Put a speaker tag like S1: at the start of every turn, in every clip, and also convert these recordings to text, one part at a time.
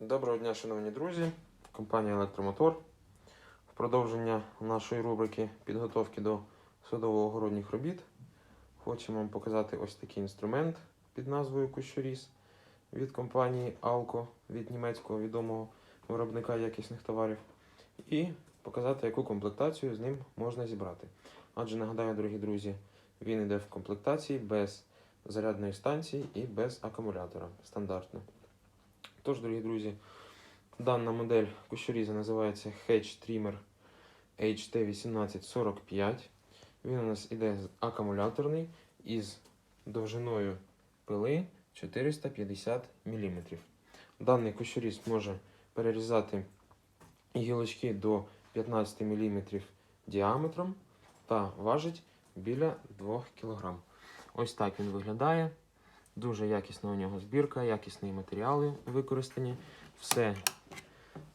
S1: Доброго дня, шановні друзі. Компанія Електромотор. В продовження нашої рубрики підготовки до садово-огородніх робіт хочемо вам показати ось такий інструмент під назвою Кущоріз від компанії Alco, від німецького відомого виробника якісних товарів. І показати, яку комплектацію з ним можна зібрати. Адже нагадаю, дорогі друзі, він йде в комплектації без зарядної станції і без акумулятора стандартно. Тож, дорогі друзі, дана модель кущоріза називається Hedge Trimmer HT1845. Він у нас іде акумуляторний із довжиною пили 450 мм. Даний кущоріз може перерізати гілочки до 15 мм діаметром та важить біля 2 кг. Ось так він виглядає. Дуже якісна у нього збірка, якісні матеріали використані. Все,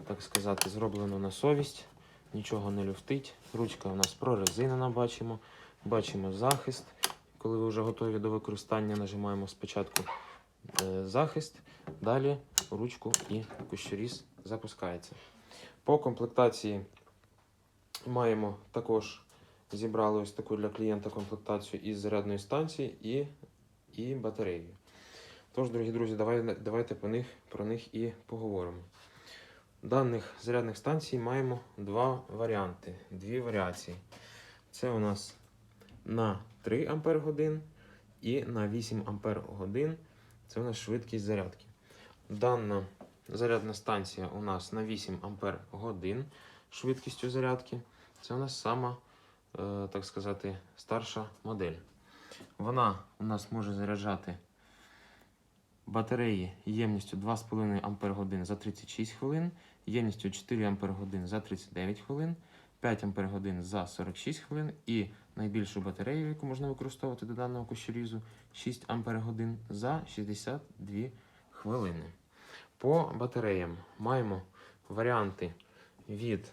S1: так сказати, зроблено на совість, нічого не люфтить. Ручка у нас прорезинена, бачимо. Бачимо захист. Коли ви вже готові до використання, нажимаємо спочатку е, захист, далі ручку і кущоріз запускається. По комплектації маємо також зібрали ось таку для клієнта комплектацію із зарядної станції і і батареї. Тож, дорогі друзі, давай, давайте про них, про них і поговоримо. Даних зарядних станцій маємо два варіанти, дві варіації. Це у нас на 3 Ампер і на 8 Ампер годин. Це у нас швидкість зарядки. Дана зарядна станція у нас на 8 Ампер годин швидкістю зарядки. Це у нас сама, е, так сказати, старша модель. Вона у нас може заряджати батареї ємністю 2,5 Ампер годин за 36 хвилин, ємністю 4 Ампер годин за 39 хвилин, 5 Ампер годин за 46 хвилин і найбільшу батарею, яку можна використовувати до даного кущерізу, 6 Ампер годин за 62 хвилини. По батареям маємо варіанти від,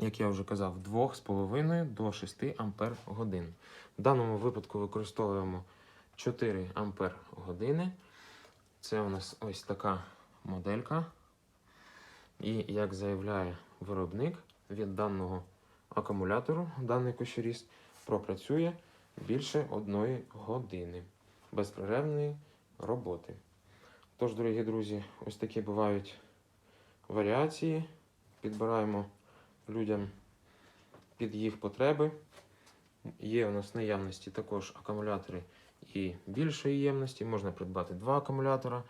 S1: як я вже казав, 2,5 до 6 Ампер годин. В даному випадку використовуємо 4 Ампер години. Це у нас ось така моделька. І як заявляє виробник, від даного акумулятору даний кущеріз пропрацює більше одної години безперервної роботи. Тож, дорогі друзі, ось такі бувають варіації. Підбираємо людям під їх потреби. Є у нас в наявності також акумулятори і більшої ємності. Можна придбати два акумулятора.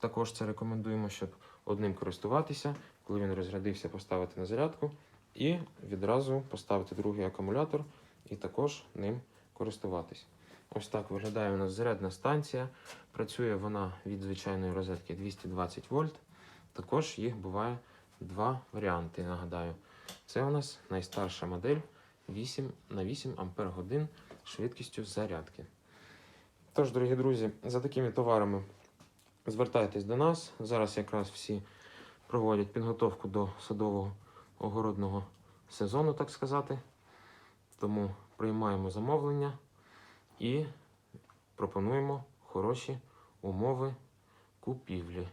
S1: Також це рекомендуємо, щоб одним користуватися, коли він розрядився, поставити на зарядку і відразу поставити другий акумулятор і також ним користуватись. Ось так виглядає у нас зарядна станція. Працює вона від звичайної розетки 220 вольт. Також їх буває два варіанти. Нагадаю, це у нас найстарша модель 8 на 8 Ампер годин швидкістю зарядки. Тож, дорогі друзі, за такими товарами звертайтесь до нас. Зараз якраз всі проводять підготовку до садового огородного сезону, так сказати. Тому приймаємо замовлення і пропонуємо хороші умови купівлі.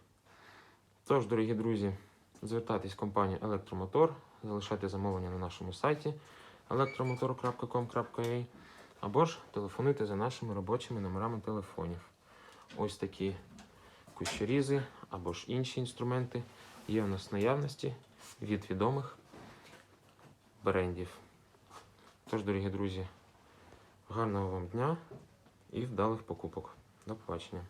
S1: Тож, дорогі друзі, звертайтесь в компанію Електромотор, залишайте замовлення на нашому сайті elektromotor.com.ua або ж телефонуйте за нашими робочими номерами телефонів. Ось такі кущерізи або ж інші інструменти є у нас в наявності від відомих брендів. Тож, дорогі друзі, гарного вам дня і вдалих покупок. До побачення.